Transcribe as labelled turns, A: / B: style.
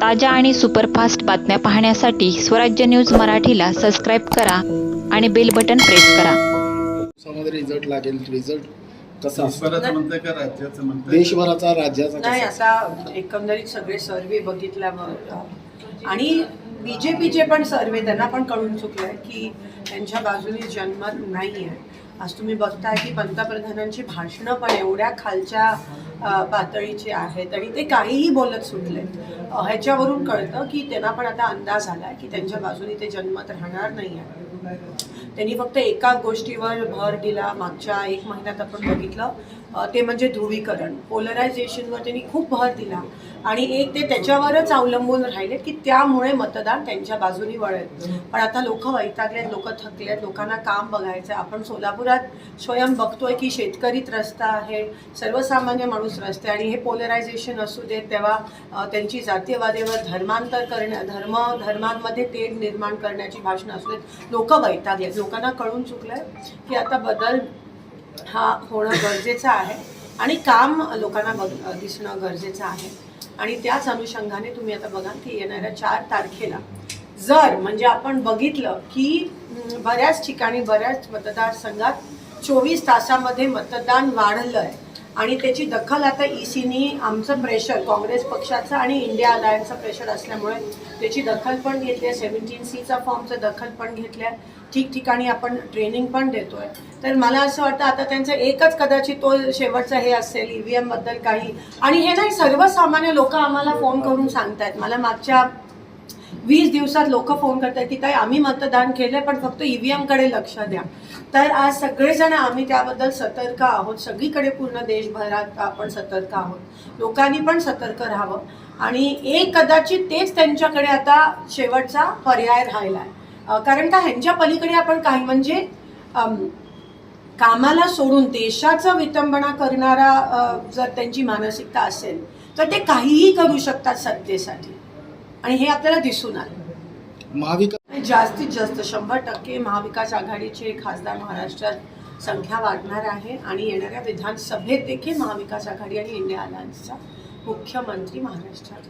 A: ताज्या आणि सुपरफास्ट बातम्या पाहण्यासाठी स्वराज्य न्यूज मराठीला सबस्क्राईब करा आणि बेल बटन प्रेस करा.
B: रिझल्ट लागेल रिझल्ट कसा?
C: देशभराचं म्हणताय का राज्याचं म्हणताय?
B: देशभराचा राज्याचा
D: नाही
B: कसा
D: आता एकंदरीत सगळे सर्वे बघितल्यावर आणि बीजेपीचे पण सर्वे त्यांना पण कळून चुकलंय की त्यांच्या बाजूने जनमत नाही आहे आज तुम्ही बघताय की पंतप्रधानांची भाषणं पण एवढ्या खालच्या पातळीचे आहेत आणि ते काहीही बोलत सुटले. ह्याच्यावरून कळतं की त्यांना पण आता अंदाज आलाय की त्यांच्या बाजूने ते जन्मत राहणार नाही आहे. त्यांनी फक्त एका गोष्टीवर भर दिला. मागच्या एक महिन्यात आपण बघितलं ते म्हणजे ध्रुवीकरण. पोलरायझेशनवर त्यांनी खूप भर दिला. आणि एक ते त्याच्यावरच अवलंबून राहिले की त्यामुळे मतदान त्यांच्या बाजूनी वळेल. पण आता लोक वैतागलेत लोक थकलेत लोकांना काम बघायचं आपण सोलापुरात स्वयं बघतोय की शेतकरी त्रस्त आहे. सर्वसामान्य माणूस रस्ते आणि हे पोलरायझेशन असू देत तेव्हा त्यांची जातीयवादेवर धर्मांतर करण्या धर्म धर्मांमध्ये तेढ निर्माण करण्याची भाषणं असू देत. लोक वैतागलेत लोकांना कळून चुकलंय की आता बदल हा होणं गरजेचं आहे आणि काम लोकांना बघ दिसणं गरजेचं आहे. आणि त्याच अनुषंगाने तुम्ही आता बघा की येणाऱ्या चार तारखेला जर म्हणजे आपण बघितलं की बऱ्याच ठिकाणी बऱ्याच मतदारसंघात चोवीस तासामध्ये मतदान वाढलं आहे आणि त्याची दखल आता ई सीनी आमचं प्रेशर काँग्रेस पक्षाचं आणि इंडिया अलायन्सचं प्रेशर असल्यामुळे त्याची दखल पण घेतली आहे. सेव्हन्टीन सीचा फॉर्मचं दखल पण घेतली आहे. ठिकठिकाणी आपण ट्रेनिंग पण देतोय. तर मला असं वाटतं आता त्यांचं एकच कदाचित तो शेवटचा हे असेल ईव्हीएमबद्दल काही. आणि हे नाही सर्वसामान्य लोक आम्हाला फोन करून सांगतायत. मला मागच्या वीस दिवसात लोक फोन करतात की ताई आम्ही मतदान केलंय पण फक्त ईव्हीएमकडे लक्ष द्या. तर आज सगळेजण आम्ही त्याबद्दल सतर्क आहोत. सगळीकडे पूर्ण देशभरात आपण सतर्क आहोत. लोकांनी पण सतर्क राहावं. आणि एक कदाचित तेच त्यांच्याकडे आता शेवटचा पर्याय राहिला आहे कारण का ह्यांच्या पलीकडे आपण काही म्हणजे कामाला सोडून देशाचा विटंबना करणारा जर त्यांची मानसिकता असेल तर ते काहीही करू शकतात सत्तेसाठी. आणि हे आपल्याला दिसून आलं
B: महाविकास
D: जास्तीत जास्त शंभर टक्के महाविकास आघाडीचे खासदार महाराष्ट्रात संख्या वाढणार आहे आणि येणाऱ्या विधानसभेत देखील महाविकास आघाडी आणि इंडिया अलायन्सचा मुख्यमंत्री महाराष्ट्रात.